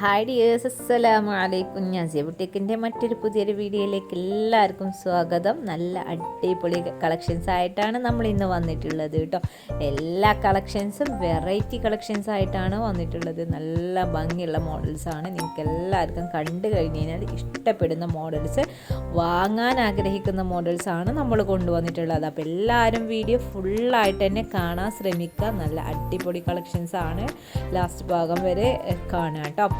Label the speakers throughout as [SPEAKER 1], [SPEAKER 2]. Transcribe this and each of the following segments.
[SPEAKER 1] Hi dears അസ്സലാമു അലൈക്കും ഞാൻ ജെബുട്ടിക്കിന്റെ മറ്റൊരു പുതിയൊരു വീഡിയോയിലേക്ക് എല്ലാവർക്കും സ്വാഗതം. നല്ല അടിപൊളി കളക്ഷൻസ് ആയിട്ടാണ് നമ്മൾ ഇന്ന് വന്നിട്ടുള്ളത് കേട്ടോ. എല്ലാ കളക്ഷൻസും വെറൈറ്റി കളക്ഷൻസ് ആയിട്ടാണ് വന്നിട്ടുള്ളത്. നല്ല ഭംഗിയുള്ള മോഡൽസാണ് നിങ്ങൾക്ക് എല്ലാവർക്കും കണ്ടു കഴിഞ്ഞ് കഴിഞ്ഞാൽ ഇഷ്ടപ്പെടുന്ന മോഡൽസ് വാങ്ങാൻ ആഗ്രഹിക്കുന്ന മോഡൽസാണ് നമ്മൾ കൊണ്ടുവന്നിട്ടുള്ളത്. അപ്പോൾ എല്ലാവരും വീഡിയോ ഫുള്ളായിട്ട് തന്നെ കാണാൻ ശ്രമിക്കുക. നല്ല അടിപൊളി കളക്ഷൻസ് ആണ്. ലാസ്റ്റ് ഭാഗം വരെ കാണാം കാണുക കേട്ടോ.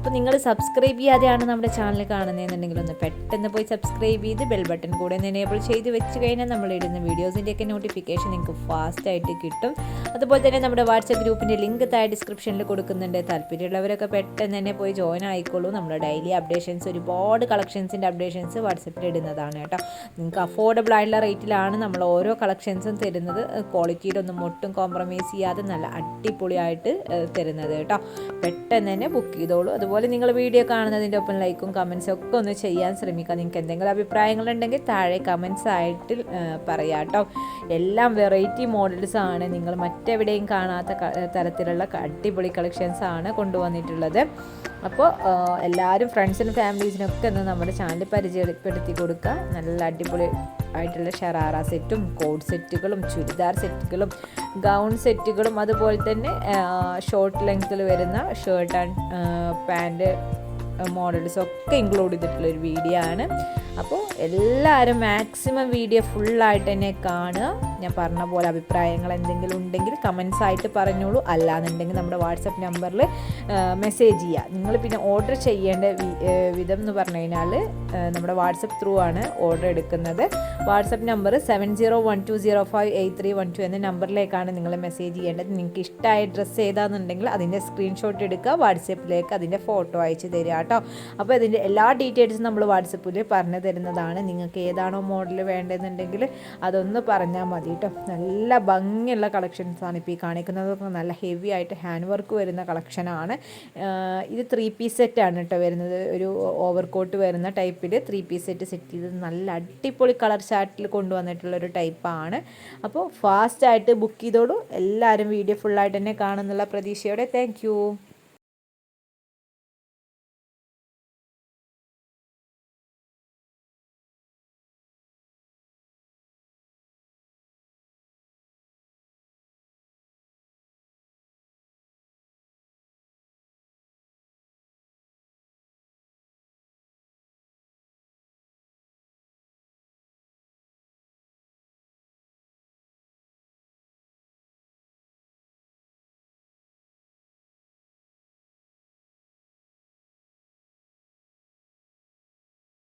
[SPEAKER 1] അപ്പോൾ നിങ്ങൾ സബ്സ്ക്രൈബ് ചെയ്യാതെയാണ് നമ്മുടെ ചാനൽ കാണുന്നതെന്നുണ്ടെങ്കിൽ ഒന്ന് പെട്ടെന്ന് പോയി സബ്സ്ക്രൈബ് ചെയ്ത് ബെൽ ബട്ടൺ കൂടെ ഒന്ന് എനേബിൾ ചെയ്ത് വെച്ച് കഴിഞ്ഞാൽ നമ്മൾ ഇടുന്ന വീഡിയോസിന്റെയൊക്കെ നോട്ടിഫിക്കേഷൻ നിങ്ങൾക്ക് ഫാസ്റ്റായിട്ട് കിട്ടും. അതുപോലെ തന്നെ നമ്മുടെ വാട്സപ്പ് ഗ്രൂപ്പിന്റെ ലിങ്ക് താഴെ ഡിസ്ക്രിപ്ഷനിൽ കൊടുക്കുന്നുണ്ട്. താല്പര്യമുള്ളവരൊക്കെ പെട്ടെന്ന് തന്നെ പോയി ജോയിൻ ആയിക്കോളൂ. നമ്മുടെ ഡെയിലി അപ്ഡേഷൻസ് ഒരുപാട് കളക്ഷൻസിന്റെ അപ്ഡേഷൻസ് വാട്സപ്പിൽ ഇടുന്നതാണ് കേട്ടോ. നിങ്ങൾക്ക് അഫോർഡബിൾ ആയിട്ടുള്ള റേറ്റിലാണ് നമ്മൾ ഓരോ കളക്ഷൻസും തരുന്നത്. ക്വാളിറ്റിയിലൊന്നും ഒട്ടും കോംപ്രമൈസ് ചെയ്യാതെ നല്ല അടിപൊളിയായിട്ട് തരുന്നത് കേട്ടോ. പെട്ടെന്ന് തന്നെ ബുക്ക് ചെയ്തോളൂ. അതുപോലെ നിങ്ങൾ വീഡിയോ കാണുന്നതിന്റെ ഒപ്പം ലൈക്കും കമൻസും ഒക്കെ ഒന്ന് ചെയ്യാൻ ശ്രമിക്കുക. നിങ്ങൾക്ക് എന്തെങ്കിലും അഭിപ്രായങ്ങളുണ്ടെങ്കിൽ താഴെ കമൻസ് ആയിട്ട് പറയാട്ടോ പറയാം കേട്ടോ. എല്ലാം വെറൈറ്റി മോഡൽസ് ആണ്. നിങ്ങൾ മറ്റെവിടെയും കാണാത്ത തരത്തിലുള്ള അടിപൊളി കളക്ഷൻസ് ആണ് കൊണ്ടുവന്നിട്ടുള്ളത്. അപ്പോൾ എല്ലാവരും ഫ്രണ്ട്സിനും ഫാമിലീസിനും ഒക്കെ ഒന്ന് നമ്മുടെ ചാനൽ പരിചയപ്പെടുത്തി കൊടുക്കുക. നല്ല അടിപൊളി ആയിട്ടുള്ള ഷറാറ സെറ്റും കോഡ് സെറ്റുകളും ചുരിദാർ സെറ്റുകളും ഗൗൺ സെറ്റുകളും അതുപോലെ തന്നെ ഷോർട്ട് ലെങ്ത്തിൽ വരുന്ന ഷർട്ട് ആൻഡ് പാന്റ് മോഡൽസ് ഒക്കെ ഇൻക്ലൂഡ് ചെയ്തിട്ടുള്ള ഒരു വീഡിയോ ആണ്. അപ്പോൾ എല്ലാവരും മാക്സിമം വീഡിയോ ഫുള്ളായിട്ട് തന്നെ കാണുക. ഞാൻ പറഞ്ഞ പോലെ അഭിപ്രായങ്ങൾ എന്തെങ്കിലും ഉണ്ടെങ്കിൽ കമൻസ് ആയിട്ട് പറഞ്ഞോളൂ. അല്ലാന്നുണ്ടെങ്കിൽ നമ്മുടെ വാട്സപ്പ് നമ്പറിൽ മെസ്സേജ് ചെയ്യുക നിങ്ങൾ പിന്നെ ഓർഡർ ചെയ്യേണ്ട വിധം എന്ന് പറഞ്ഞു കഴിഞ്ഞാൽ നമ്മുടെ വാട്സപ്പ് ത്രൂ ആണ് ഓർഡർ എടുക്കുന്നത്. WhatsApp number seven zero one two zero five eight three one two എന്ന നമ്പറിലേക്കാണ് നിങ്ങൾ മെസ്സേജ് ചെയ്യേണ്ടത്. നിങ്ങൾക്ക് ഇഷ്ടമായ ഡ്രസ്സ് ഏതാണെന്നുണ്ടെങ്കിൽ അതിന്റെ സ്ക്രീൻഷോട്ട് എടുക്കുക. വാട്സപ്പിലേക്ക് അതിന്റെ ഫോട്ടോ അയച്ച് തരിക കേട്ടോ. അപ്പോൾ ഇതിന്റെ എല്ലാ ഡീറ്റെയിൽസും നമ്മൾ വാട്സപ്പിൽ പറഞ്ഞു തരുന്നതാണ്. നിങ്ങൾക്ക് ഏതാണോ മോഡൽ വേണ്ടതെന്നുണ്ടെങ്കിൽ അതൊന്ന് പറഞ്ഞാൽ മതി. കേട്ടോ. നല്ല ഭംഗിയുള്ള കളക്ഷൻസാണ് ഇപ്പോൾ ഈ കാണിക്കുന്നത്. നല്ല ഹെവി ആയിട്ട് ഹാൻഡ് വർക്ക് വരുന്ന കളക്ഷനാണ് ഇത് ത്രീ പീസ് സെറ്റാണ് കേട്ടോ വരുന്നത്. ഒരു ഓവർ കോട്ട് വരുന്ന ടൈപ്പിൽ ത്രീ പീസ് സെറ്റ് സെറ്റ് ചെയ്ത് നല്ല അടിപൊളി കളർ ചാർട്ടിൽ കൊണ്ടുവന്നിട്ടുള്ള ഒരു ടൈപ്പാണ് അപ്പോൾ ഫാസ്റ്റായിട്ട് ബുക്ക് ചെയ്തോളൂ. എല്ലാവരും വീഡിയോ ഫുള്ളായിട്ട് തന്നെ കാണുന്നുള്ള പ്രതീക്ഷയോടെ. താങ്ക്